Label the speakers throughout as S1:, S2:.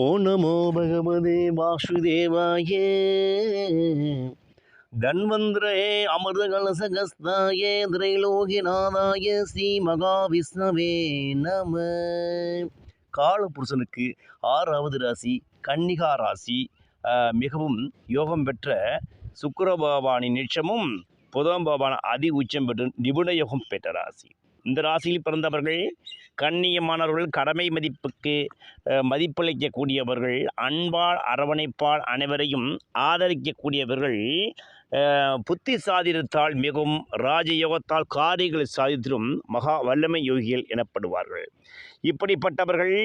S1: ஓ நமோ பகவதே வாசுதேவாயே. தன்வந்திரே அமிர்த கலசகஸ்தாயே திரைலோகிநாதாய ஸ்ரீ மகாவிஷ்ணவே நம. காலபுருஷனுக்கு ஆறாவது ராசி கன்னிகா ராசி. மிகவும் யோகம் பெற்ற சுக்கர பகவானின் நிச்சமும் புதம் பகவான் அதி உச்சம் பெற்று நிபுண யோகம் பெற்ற ராசி. இந்த ராசியில் பிறந்தவர்கள் கண்ணியமானவர்கள் கடமை மதிப்புக்கு மதிப்பளிக்கக்கூடியவர்கள் அன்பால் அரவணைப்பால் அனைவரையும் ஆதரிக்கக்கூடியவர்கள் புத்தி சாதிரத்தால் மிகவும் ராஜயோகத்தால் காரியங்களை சாதித்திடும் மகா வல்லமை யோகிகள் எனப்படுவார்கள். இப்படிப்பட்டவர்கள்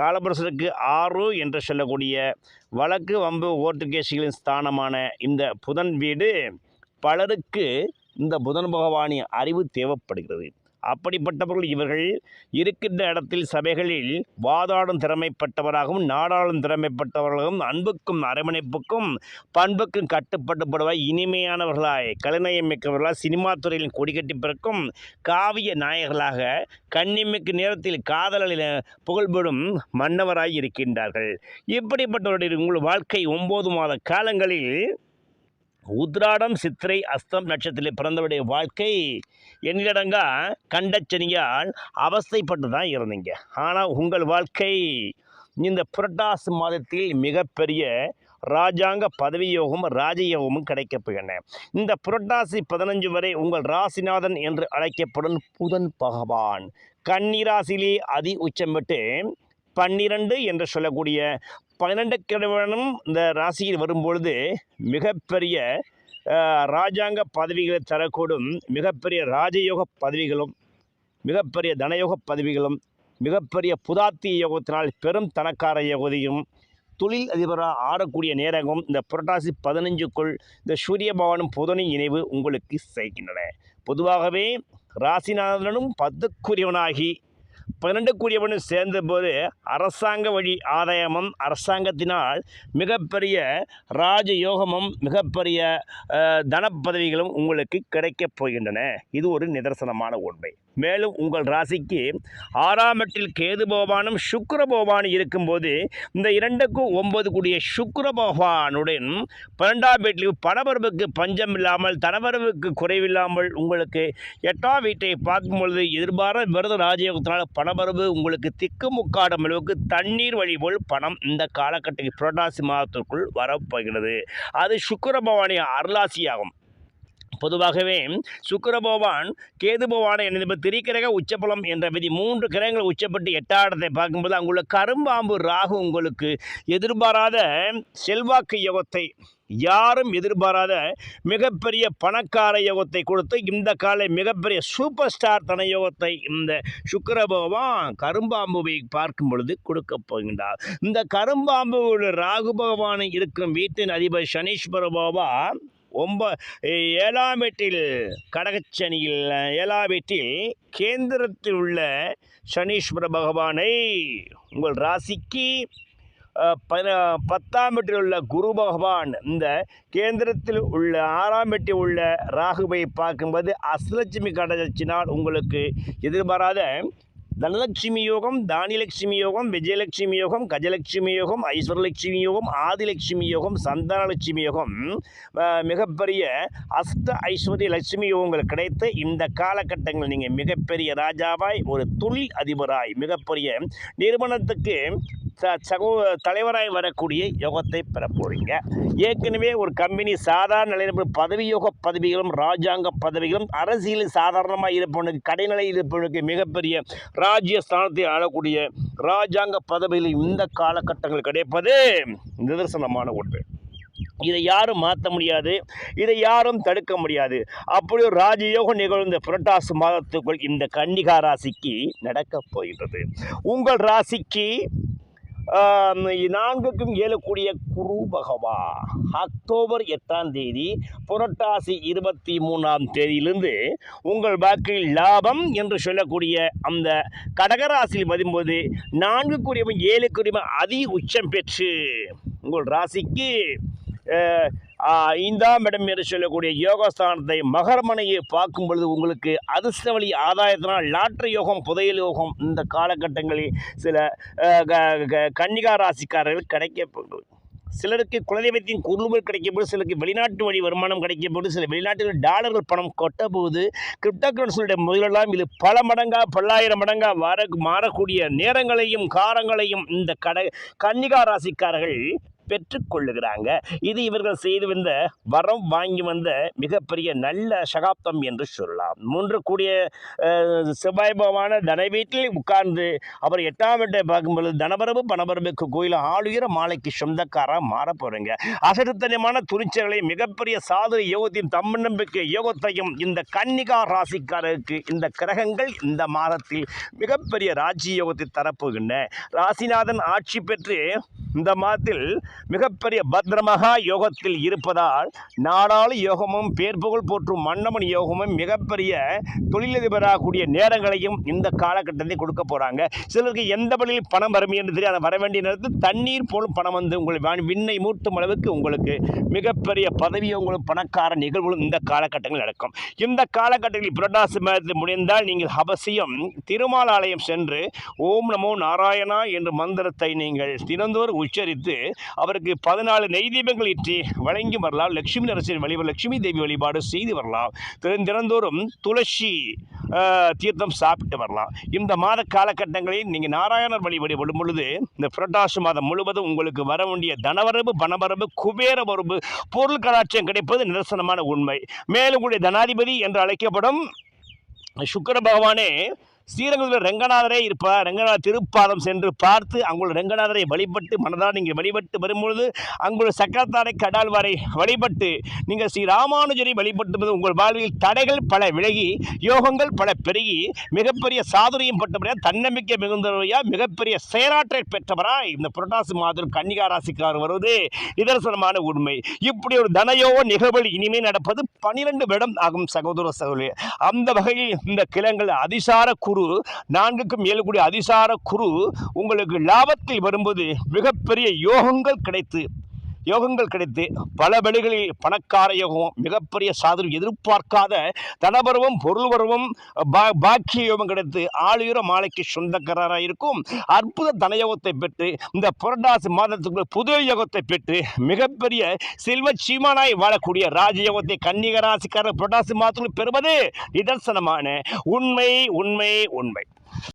S1: காலபுரசருக்கு ஆறு என்று சொல்லக்கூடிய வழக்கு வம்பு ஓட்டு ஸ்தானமான இந்த புதன் வீடு பலருக்கு இந்த புதன் பகவானின் அறிவு தேவைப்படுகிறது. அப்படிப்பட்டவர்கள் இவர்கள் இருக்கின்ற இடத்தில் சபைகளில் வாதாடும் திறமைப்பட்டவராகவும் நாடாளும் திறமைப்பட்டவர்களாகவும் அன்புக்கும் அரவணைப்புக்கும் பண்புக்கும் கட்டுப்பட்டுப்படுவாய் இனிமையானவர்களாய் கலைநயம் மிக்கவர்களாய் சினிமா துறையில் கொடிகட்டி பிறக்கும் காவிய நாயகர்களாக கண்ணிமிக்கு நேரத்தில் காதலில் புகழ்பெறும் மன்னவராய் இருக்கின்றார்கள். இப்படிப்பட்டவருடைய உங்கள் வாழ்க்கை ஒம்பது மாத காலங்களில் உத்ராடம் சித்திரை அஸ்தம் நட்சத்திரத்தில் பிறந்தவருடைய வாழ்க்கை எண்ணிலடங்கா கண்டச்சனியால் அவஸ்தைப்பட்டு தான் இருந்தீங்க. ஆனால் உங்கள் வாழ்க்கை இந்த புரட்டாசி மாதத்தில் மிகப்பெரிய ராஜாங்க பதவி யோகமும் ராஜயோகமும் கிடைக்கப் இந்த புரட்டாசி பதினஞ்சு வரை உங்கள் ராசிநாதன் என்று அழைக்கப்படும் புதன் பகவான். கன்னிராசிலே அதி உச்சம் பெற்று பன்னிரண்டு என்று சொல்லக்கூடிய பன்னிரெண்டு கிழவனும் இந்த ராசியில் வரும்பொழுது மிகப்பெரிய ராஜாங்க பதவிகளை தரக்கூடும் மிகப்பெரிய ராஜயோக பதவிகளும் மிகப்பெரிய தனயோக பதவிகளும் மிகப்பெரிய புதாத்திய யோகத்தினால் பெரும் தனக்கார யோகதியும் தொழில் அதிபராக ஆடக்கூடிய நேரமும் இந்த புரட்டாசி பதினஞ்சுக்குள் இந்த சூரிய பகவானும் புதனின் இணைவு உங்களுக்கு செய்கின்றன பொதுவாகவே ராசிநாதனும் பத்துக்குரியவனாகி பன்னெண்டுக்குரியவனும் சேர்ந்தபோது அரசாங்க வழி ஆதாயமும் அரசாங்கத்தினால் மிகப்பெரிய ராஜயோகமும் மிகப்பெரிய தனப்பதவிகளும் உங்களுக்கு கிடைக்கப் போகின்றன. இது ஒரு நிதர்சனமான உண்மை. மேலும் உங்கள் ராசிக்கு ஆறாம் எட்டில் கேது பகவானும் சுக்கர பகவானும் இருக்கும்போது இந்த இரண்டுக்கும் ஒன்பது கூடிய சுக்கர பகவானுடன் பன்னெண்டாம் வீட்டில் பணவரவுக்கு பஞ்சம் இல்லாமல் தனவரவுக்கு குறைவில்லாமல் உங்களுக்கு எட்டாம் வீட்டை பார்க்கும் பொழுது எதிர்பார விரத ராஜயோகத்தினால் பணவரவு உங்களுக்கு திக்குமுக்காடும் அளவுக்கு தண்ணீர் வழிபோல் பணம் இந்த காலகட்டத்தில் புரட்டாசி மாதத்திற்குள் வரப்போகிறது. அது சுக்கர பவானி அருளாசியாகும். பொதுவாகவே சுக்கிர பகவான் கேது பகவானை என்பது திரிக்கிரக உச்சபலம் என்ற விதி மூன்று கிரகங்கள் உச்சப்பட்டு எட்டாடத்தை பார்க்கும்போது அங்குள்ள கரும்பாம்பு ராகு உங்களுக்கு எதிர்பாராத செல்வாக்கு யோகத்தை யாரும் எதிர்பாராத மிகப்பெரிய பணக்கார யோகத்தை கொடுத்து இந்த காலை மிகப்பெரிய சூப்பர் ஸ்டார் தன யோகத்தை இந்த சுக்கர பகவான் கரும்பாம்புவை பார்க்கும் பொழுது கொடுக்க போகின்றார். இந்த கரும்பாம்புவோட ராகு பகவானை இருக்கும் வீட்டின் அதிபர் சனீஸ்வர பகவான் ஒம்ப ஏழாம் வீட்டில் கடகச்சனியில் ஏழாம் வீட்டில் கேந்திரத்தில் உள்ள சனீஸ்வர பகவானை உங்கள் ராசிக்கு பன பத்தாம் வீட்டில் உள்ள குரு பகவான் இந்த கேந்திரத்தில் உள்ள ஆறாம் வீட்டில் உள்ள ராகுவை பார்க்கும்போது அசலட்சுமி கடலட்சினால் உங்களுக்கு எதிர்பாராத தனலட்சுமி யோகம் தானியலட்சுமி யோகம் விஜயலட்சுமி யோகம் கஜலட்சுமி யோகம் ஐஸ்வரலட்சுமி யோகம் ஆதிலட்சுமி யோகம் சந்தானலட்சுமி யோகம் மிகப்பெரிய அஷ்ட ஐஸ்வர்ய லட்சுமி யோகங்கள் கிடைத்து இந்த காலகட்டங்களில் நீங்கள் மிகப்பெரிய ராஜாவாய் ஒரு தொழில் அதிபராய் மிகப்பெரிய நிறுவனத்துக்கு ச சகோ தலைவராய் வரக்கூடிய யோகத்தை பெற போகிறீங்க ஏற்கனவே ஒரு கம்பெனி சாதாரண நிலையில் பதவி யோக பதவிகளும் ராஜாங்க பதவிகளும் அரசியலில் சாதாரணமாக இருப்பவனுக்கு கடைநிலையில் இருப்பவனுக்கு மிகப்பெரிய ராஜ்ய ஸ்தானத்தை ஆளக்கூடிய ராஜாங்க பதவியில் இந்த காலகட்டங்கள் கிடைப்பது நிதர்சனமான ஒன்று. இதை யாரும் மாற்ற முடியாது இதை யாரும் தடுக்க முடியாது. அப்படி ஒரு ராஜயோகம் நிகழ்ந்த புரட்டாசு புரட்டாசி மாதத்துக்குள் இந்த கன்னிகா ராசிக்கு நடக்கப் போகின்றது. உங்கள் ராசிக்கு நான்குக்கும் ஏழக்கூடிய குரு பகவா. அக்டோபர் எட்டாம் தேதி புரட்டாசி இருபத்தி மூணாம் தேதியிலிருந்து உங்கள் வாழ்க்கையில் லாபம் என்று சொல்லக்கூடிய அந்த கடகராசியில் வரும்போது நான்கு குடியவன் ஏழு அதி உச்சம் பெற்று உங்கள் ராசிக்கு ஐந்தாம் இடம் என்று சொல்லக்கூடிய யோகஸ்தானத்தை மகரமனையை பார்க்கும் பொழுது உங்களுக்கு அதிர்ஷ்ட வழி ஆதாயத்தினால் லாட்ரி யோகம் புதையல் யோகம் இந்த காலகட்டங்களில் சில க- க- கன்னிகா ராசிக்காரர்கள் கிடைக்கப்படும். சிலருக்கு குலதெய்வத்தின் குழுமல் கிடைக்கப்படும் சிலருக்கு வெளிநாட்டு வழி வருமானம் கிடைக்கப்படும் சில வெளிநாட்டில் டாலர்கள் பணம் கொட்ட போது கிரிப்டோ கரன்சியுடைய முதலெல்லாம் இது பல மடங்கா பல்லாயிரம் மடங்கா வர மாறக்கூடிய நேரங்களையும் காரங்களையும் இந்த கடை கன்னிகா ராசிக்காரர்கள் பெற்றுக்கொள்ளுகிறாங்க. இது இவர்கள் செய்து வந்த வரம் வாங்கி வந்த மிகப்பெரிய நல்ல சகாப்தம் என்று சொல்லலாம். மூன்று கூடிய சிவாய்பவான செவ்வாய் பகவான தன வீட்டில் உட்கார்ந்து அவர் எட்டாம் வீட்டை பார்க்கும்பொழுது தனபரவு பணபரவுக்கு கோயில் ஆளுயர மாலைக்கு சொந்தக்காராக மாற போகிறேங்க அசடுத்தனமான துணிச்சல்களை மிகப்பெரிய சாதனை யோகத்தின் தன்னம்பிக்கை யோகத்தையும் இந்த கன்னிகா ராசிக்காரருக்கு இந்த கிரகங்கள் இந்த மாதத்தில் மிகப்பெரிய ராஜ்ய யோகத்தை தரப்போகின்ற ராசிநாதன் ஆட்சி பெற்று இந்த மாதத்தில் மிகப்பெரிய பத்ரமகா யோகத்தில் இருப்பதால் நாடாளு யோகமும் பேர்புகழ் போற்றும் மன்னமன் யோகமும் மிகப்பெரிய தொழிலதிபராகக்கூடிய நேரங்களையும் இந்த காலகட்டத்தை கொடுக்க போகிறாங்க சிலருக்கு எந்த வழியில் பணம் வரும் என்று தெரியாது. வர வேண்டிய நேரத்தில் தண்ணீர் போலும் பணம் வந்து உங்களை விண்ணை மூட்டும் அளவுக்கு உங்களுக்கு மிகப்பெரிய பதவியும் பணக்கார நிகழ்வுகளும் இந்த காலகட்டங்களில் நடக்கும். இந்த காலகட்டத்தில் புரட்டாசி மாதத்தில் முடிந்தால் நீங்கள் அவசியம் திருமால் ஆலயம் சென்று ஓம் நமோ நாராயணா என்ற மந்திரத்தை நீங்கள் தினந்தோறும் உச்சரித்து அவருக்கு பதினாலு நெய் தீபங்கள் இற்றி வழங்கி வரலாம். லட்சுமி நரசின் வழிபாடு லட்சுமி தேவி வழிபாடு செய்து வரலாம். தினந்தோறும் துளசி தீர்த்தம் சாப்பிட்டு வரலாம். இந்த மாத காலகட்டங்களில் நீங்கள் நாராயணர் வழிபாடு வரும் பொழுது இந்த புரட்டாசி மாதம் முழுவதும் உங்களுக்கு வர வேண்டிய தனவரவு பணவரவு குபேர வரவு பொருள் கலாச்சாரம் கிடைப்பது நிதர்சனமான உண்மை. மேலும் கூடிய தனாதிபதி என்று அழைக்கப்படும் சுக்கிர பகவானே ஸ்ரீரங்கத்தில் ரெங்கநாதரே இருப்பார். ரங்கநாத திருப்பாதம் சென்று பார்த்து அங்குள்ள ரெங்கநாதரை வழிபட்டு மனதால் நீங்கள் வழிபட்டு வரும்பொழுது அங்குள்ள சக்கரத்தாரை கடால்வாரை வழிபட்டு நீங்கள் ஸ்ரீ ராமானுஜரை வழிபட்டு உங்கள் வாழ்வில் தடைகள் பல விலகி யோகங்கள் பல பெருகி மிகப்பெரிய சாதுரியம் பட்டவரையா தன்னம்பிக்கை மிகுந்தவரையா மிகப்பெரிய செயலாற்றை பெற்றவரா இந்த புரட்டாசி மாதம் கன்னிகா ராசிக்கார் வருவது நிதர்சனமான உண்மை. இப்படி ஒரு தனயோக நிகழ்வு இனிமேல் நடப்பது பனிரெண்டு வருடம் ஆகும் சகோதர சகோதரி அந்த வகையில் இந்த கிழங்கள் அதிசார குரு நான்குக்கும் ஏழு கூடிய அதிசார குரு உங்களுக்கு லாபத்தில் வரும்போது மிகப்பெரிய யோகங்கள் கிடைத்து யோகங்கள் கிடைத்து பல வழிகளில் பணக்கார யோகமும் மிகப்பெரிய சாதனை எதிர்பார்க்காத தனபருவம் பொருள் வரவும் பா பாக்கிய யோகம் கிடைத்து ஆளுயர மாலைக்கு சொந்தக்காரராக இருக்கும். அற்புத தனயோகத்தை பெற்று இந்த புரட்டாசி மாதத்துக்குள்ள புது யோகத்தை பெற்று மிகப்பெரிய செல்வ சீமானாய் வாழக்கூடிய ராஜயோகத்தை கன்னிகராசிக்காரர் புரட்டாசி மாதத்துக்குள் பெறுவது நிதர்சனமான உண்மை உண்மை உண்மை.